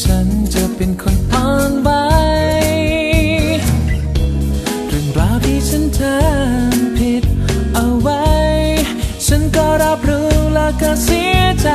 ฉันจะเป็นคนผ่อนไหวเรื่องราวที่ฉันทำผิดเอาไว้ ฉันก็รับรู้แล้วก็เสียใจ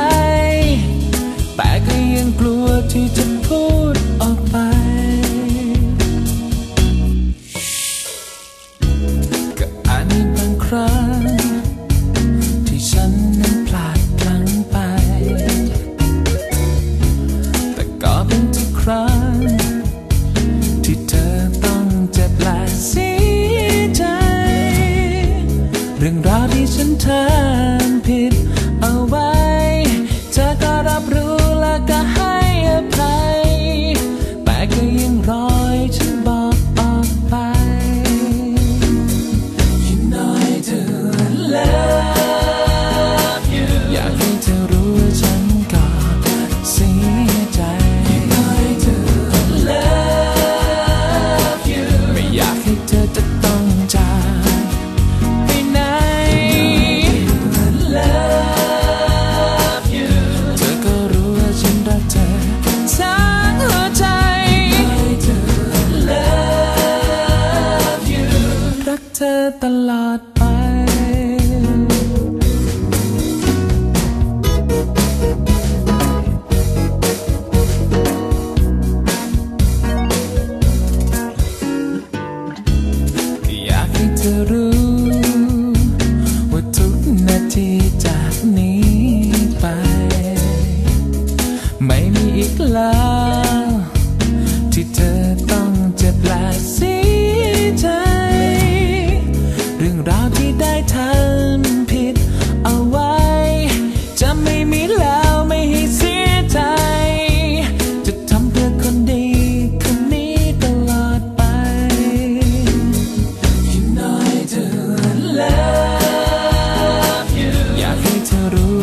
าพที่ฉันทำผิดเอาไว้ ตลอดไปไม่มีอีกแล้วที่เธอต้องเจ็บและเสียใจ 서로